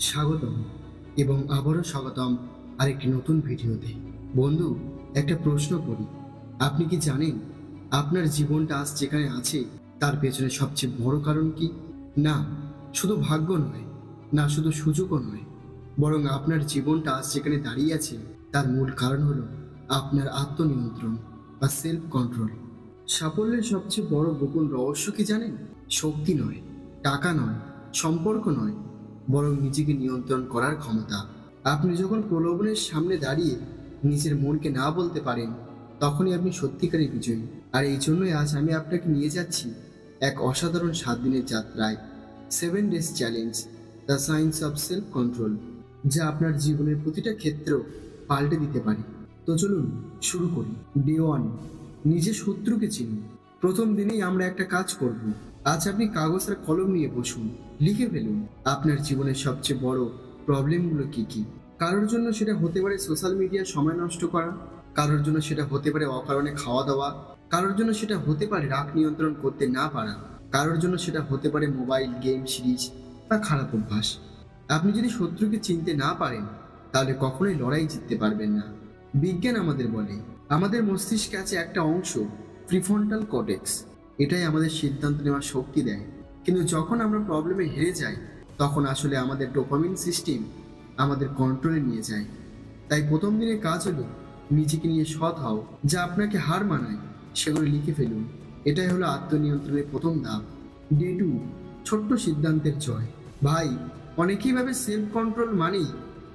স্বাগতম এবং আবারও স্বাগতম আরেকটি নতুন ভিডিওতে। বন্ধু, একটা প্রশ্ন করি। আপনি কি জানেন আপনার জীবনটা আজ যেখানে আছে, তার পেছনে সবচেয়ে বড় কারণ কি? না, শুধু ভাগ্য নয়, না শুধু সুযোগও নয়, বরং আপনার জীবনটা আজ যেখানে দাঁড়িয়ে আছে, তার মূল কারণ হলো আপনার আত্মনিয়ন্ত্রণ বা সেলফ কন্ট্রোল সাফল্যের সবচেয়ে বড় গোপন রহস্য কি জানেন? শক্তি নয়, টাকা নয়, সম্পর্ক নয় বরং নিজেকে নিয়ন্ত্রণ করার ক্ষমতা। আপনি যখন প্রলোভনের সামনে দাঁড়িয়ে নিজের মনকে না বলতে পারেন, তখনই আপনি সত্যিকারের বিজয়ী। আর এই জন্যই আজ আমি আপনাকে নিয়ে যাচ্ছি এক অসাধারণ সাত দিনের যাত্রায়। Seven days challenge, the science of self control যা আপনার জীবনের প্রতিটা ক্ষেত্র পাল্টে দিতে পারে। তো চলুন শুরু করি। ডে ওয়ান, নিজের শত্রুকে চিনি প্রথম দিনেই আমরা একটা কাজ করব। আজ আপনি কাগজ আর কলম নিয়ে বসুন, লিখে ফেলুন। আপনার জীবনের সবচেয়ে বড় প্রবলেমগুলো কি কি? কারোর জন্য সেটা হতে পারে সোশ্যাল মিডিয়ায় সময় নষ্ট করা, কারোর জন্য সেটা হতে পারে অকারণে খাওয়া দাওয়া, কারোর জন্য সেটা হতে পারে রাগ নিয়ন্ত্রণ করতে না পারা, কারোর জন্য সেটা হতে পারে মোবাইল, গেম, সিরিজ বা খারাপ অভ্যাস। আপনি যদি শত্রুকে চিনতে না পারেন, তাহলে কখনোই লড়াই জিততে পারবেন না। বিজ্ঞান আমাদের বলে, আমাদের মস্তিষ্কে আছে একটা অংশ প্রিফন্টাল কটেক্স এটাই আমাদের সিদ্ধান্ত নেওয়ার শক্তি দেয়। কিন্তু যখন আমরা প্রবলেমে হেরে যাই, তখন আসলে আমাদের ডোপামিন সিস্টেম আমাদের কন্ট্রোলে নিয়ে যায়। তাই প্রথম দিনের কাজ হলো নিজেকে নিয়ে সৎ হও, যা আপনাকে হার মানায়, সেগুলো লিখে ফেলুন। এটাই হলো আত্মনিয়ন্ত্রণের প্রথম ধাপ। ডে টু ছোট্ট সিদ্ধান্তের জয়। ভাই, অনেকেই ভাবে সেলফ কন্ট্রোল মানেই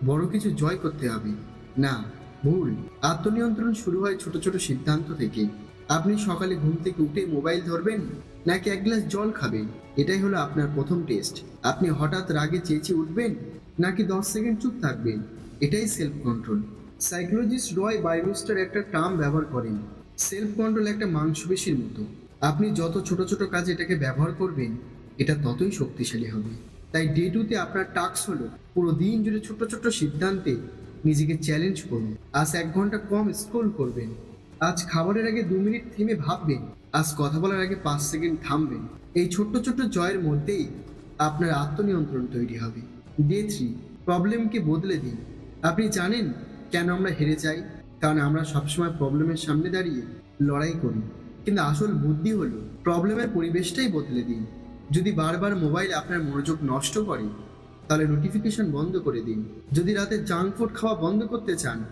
বড় কিছু জয় করতে হবে। না, ভুল। আত্মনিয়ন্ত্রণ শুরু হয় ছোট ছোট সিদ্ধান্ত থেকে। আপনি সকালে ঘুম থেকে উঠে মোবাইল ধরবেন নাকি এক গ্লাস জল খাবেন? এটাই হলো আপনার প্রথম টেস্ট। আপনি হঠাৎ রাগে চেঁচিয়ে উঠবেন নাকি দশ সেকেন্ড চুপ থাকবেন? এটাই self control psychologist Roy Baumeister একটা টার্ম ব্যবহার করেন। সেলফ কন্ট্রোল একটা মাংসপেশির মতো। আপনি যত ছোট ছোট কাজে এটাকে ব্যবহার করবেন, এটা ততই শক্তিশালী হবে। তাই ডে টুতে আপনার টাস্ক হলো পুরো দিন জুড়ে ছোট ছোট সিদ্ধান্তে নিজেকে চ্যালেঞ্জ করুন। আজ এক ঘণ্টা কম স্ক্রোল করবেন। আজ খাবারের আগে দু মিনিট থেমে ভাববেন, আজ কথা বলার আগে পাঁচ সেকেন্ড থামবেন। এই ছোট্ট ছোট্ট জয়ের মধ্যেই আপনার আত্মনিয়ন্ত্রণ তৈরি হবে। ডে থ্রি, প্রবলেমকে বদলে দিন। আপনি জানেন কেন আমরা হেরে যাই? কারণ আমরা সবসময় প্রবলেমের সামনে দাঁড়িয়ে লড়াই করি। কিন্তু আসল বুদ্ধি হলো, প্রবলেমের পরিবেশটাই বদলে দিন। যদি বারবার মোবাইল আপনার মনোযোগ নষ্ট করে, তাহলে নোটিফিকেশন বন্ধ করে দিন। যদি রাতে জাঙ্ক ফুড খাওয়া বন্ধ করতে চান,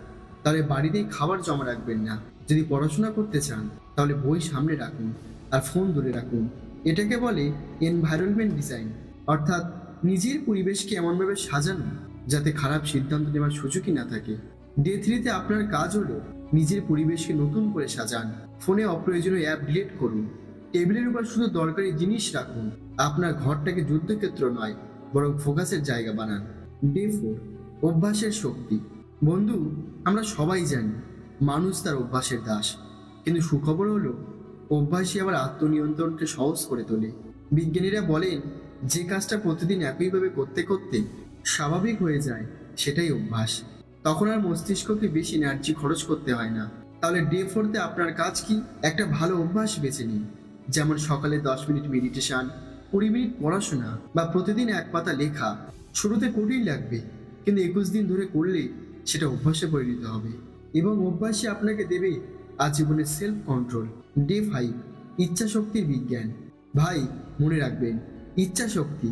তাহলে বাড়িতেই খাবার জমা রাখবেন না। যদি পড়াশোনা করতে চান, তাহলে বই সামনে রাখুন আর ফোন দূরে রাখুন। এটাকে বলে এনভায়রনমেন্ট ডিজাইন অর্থাৎ নিজের পরিবেশকে এমনভাবে সাজানো যাতে খারাপ সিদ্ধান্ত নেওয়ার সুযোগই না থাকে। ডে থ্রিতে আপনার কাজ হলো নিজের পরিবেশকে নতুন করে সাজান। ফোনে অপ্রয়োজনীয় অ্যাপ ডিলিট করুন। টেবিলের উপর শুধু দরকারি জিনিস রাখুন। আপনার ঘরটাকে যুদ্ধক্ষেত্র নয়, বরং ফোকাসের জায়গা বানান। ডে ফোর অভ্যাসের শক্তি। বন্ধু, আমরা সবাই জানি মানুষ তার অভ্যাসের দাস। কিন্তু সুখবর হলো, অভ্যাসই আবার আত্মনিয়ন্ত্রণকে সহজ করে তোলে। বিজ্ঞানীরা বলেন, যে কাজটা প্রতিদিন একইভাবে করতে করতে স্বাভাবিক হয়ে যায়, সেটাই অভ্যাস। তখন আর মস্তিষ্ককে বেশি এনার্জি খরচ করতে হয় না। তাহলে ডে ফোরতে আপনার কাজ কি? একটা ভালো অভ্যাস বেছে নিন। যেমন সকালে দশ মিনিট মেডিটেশন কুড়ি মিনিট পড়াশোনা বা প্রতিদিন এক পাতা লেখা। শুরুতে কঠিন লাগবে, কিন্তু একুশ দিন ধরে করলে সেটা অভ্যাসে পরিণত হবে। এবং অভ্যাসই আপনাকে দেবে আজীবনের সেলফ কন্ট্রোল ডে ফাইভ ইচ্ছা শক্তির বিজ্ঞান। ভাই, মনে রাখবেন ইচ্ছা শক্তি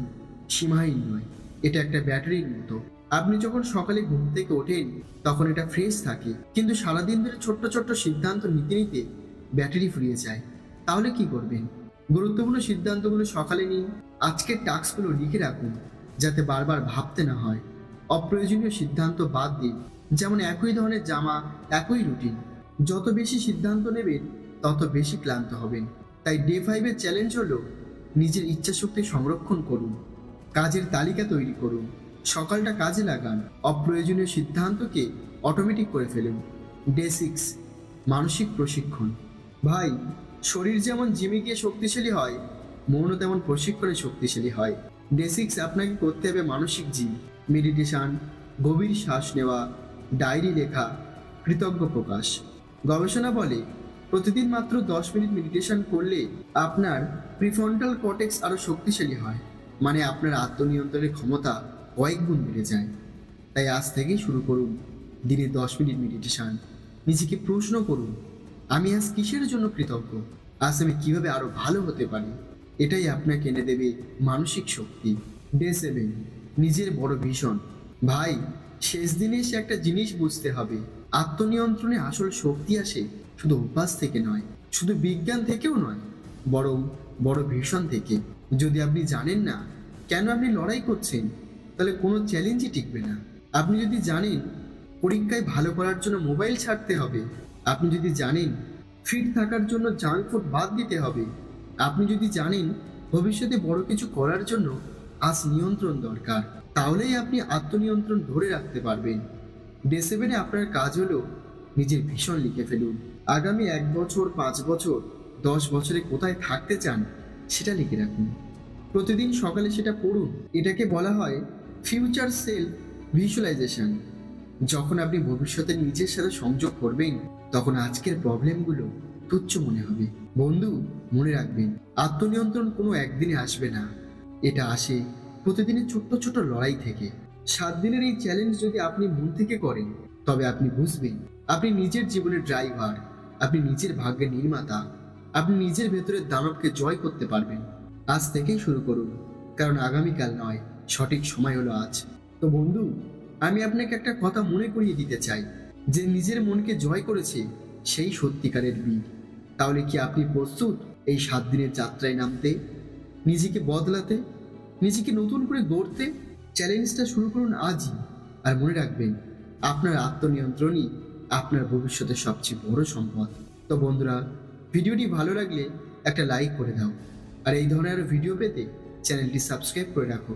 সীমাহীন নয়, এটা একটা ব্যাটারির মতো। আপনি যখন সকালে ঘুম থেকে ওঠেন, তখন এটা ফ্রেশ থাকে। কিন্তু সারাদিন ধরে ছোট্ট ছোট্ট সিদ্ধান্ত নিতে নিতে ব্যাটারি ফুরিয়ে যায়। তাহলে কি করবেন? গুরুত্বপূর্ণ সিদ্ধান্তগুলো সকালে নিন। আজকের টাস্কগুলো লিখে রাখুন, যাতে বারবার ভাবতে না হয়। অপ্রয়োজনীয় সিদ্ধান্ত বাদ দিন। যেমন একই ধরনের জামা, একই রুটিন। যত বেশি সিদ্ধান্ত নেবেন তত বেশি ক্লান্ত হবেন। তাই ডে ফাইভের চ্যালেঞ্জ হলো নিজের ইচ্ছাশক্তি সংরক্ষণ করুন, কাজের তালিকা তৈরি করুন, সকালটা কাজে লাগান, অপ্রয়োজনীয় সিদ্ধান্তকে অটোমেটিক করে ফেলুন। ডে সিক্স, মানসিক প্রশিক্ষণ। ভাই, শরীর যেমন জিমে গিয়ে শক্তিশালী হয়, মনও তেমন প্রশিক্ষণে শক্তিশালী হয়। ডে সিক্স আপনাকে করতে হবে মানসিক জিম মেডিটেশন গভীর শ্বাস নেওয়া ডায়েরি লেখা, কৃতজ্ঞ প্রকাশ। গবেষণা বলে, প্রতিদিন মাত্র দশ মিনিট মেডিটেশন করলে আপনার প্রিফ্রন্টাল কটেক্স আরও শক্তিশালী হয়। মানে আপনার আত্মনিয়ন্ত্রণের ক্ষমতা কয়েক গুণ বেড়ে যায়। তাই আজ থেকেই শুরু করুন দিনে দশ মিনিট মেডিটেশন নিজেকে প্রশ্ন করুন, আমি আজ কিসের জন্য কৃতজ্ঞ? আজ আমি কীভাবে আরও ভালো হতে পারি? এটাই আপনাকে এনে দেবে মানসিক শক্তি। ডে সেভেন নিজের বড় ভীষণ ভাই শেষ দিনে এসে একটা জিনিস বুঝতে হবে। আত্মনিয়ন্ত্রণে আসল শক্তি আসে শুধু অভ্যাস থেকে নয়, শুধু বিজ্ঞান থেকেও নয়, বরং বড় ভীষণ থেকে। যদি আপনি জানেন না কেন আপনি লড়াই করছেন, তাহলে কোনো চ্যালেঞ্জই টিকবে না। আপনি যদি জানেন পরীক্ষায় ভালো করার জন্য মোবাইল ছাড়তে হবে, আপনি যদি জানেন ফিট থাকার জন্য জাঙ্ক ফুড বাদ দিতে হবে, আপনি যদি জানেন ভবিষ্যতে বড় কিছু করার জন্য আজ নিয়ন্ত্রণ দরকার। তাহলেই আপনি আত্মনিয়ন্ত্রণ ধরে রাখতে পারবেন। ডে সেভেনে আপনার কাজ হলো নিজের ভীষণ লিখে ফেলুন। আগামী এক বছর, পাঁচ বছর, দশ বছরে কোথায় থাকতে চান সেটা লিখে রাখুন। প্রতিদিন সকালে সেটা পড়ুন। এটাকে বলা হয় ফিউচার সেলফ ভিজুয়ালাইজেশন যখন আপনি ভবিষ্যতে নিজের সাথে সংযোগ করবেন, তখন আজকের প্রবলেমগুলো তুচ্ছ মনে হবে। বন্ধু, মনে রাখবেন, আত্মনিয়ন্ত্রণ কোনো একদিনে আসবে না। এটা আসে প্রতিদিনের ছোট্ট ছোট লড়াই থেকে সাত দিনের এই চ্যালেঞ্জ যদি আপনি মন থেকে করেন, তবে আপনি বুঝবেন, আপনি নিজের জীবনের ড্রাইভার আপনি নিজের ভাগ্যের নির্মাতা, আপনি নিজের ভেতরের দানবকে জয় করতে পারবেন। আজ থেকেই শুরু করুন, কারণ আগামীকাল নয়, সঠিক সময় হলো আজ। তো বন্ধু, আমি আপনাকে একটা কথা মনে করিয়ে দিতে চাই, যে নিজের মনকে জয় করেছে সেই সত্যিকারের বীর। তাহলে কি আপনি প্রস্তুত এই সাত দিনের যাত্রায় নামতে? নিজেকে বদলাতে? নিজেকে নতুন করে গড়তে চ্যালেঞ্জটা শুরু করুন আজই। আর মনে রাখবেন, আপনার আত্মনিয়ন্ত্রণই আপনার ভবিষ্যতের সবচেয়ে বড় সম্পদ। তো বন্ধুরা, ভিডিওটি ভালো লাগলে একটা লাইক করে দাও। আর এই ধরনের ভিডিও পেতে চ্যানেলটি সাবস্ক্রাইব করে রাখো।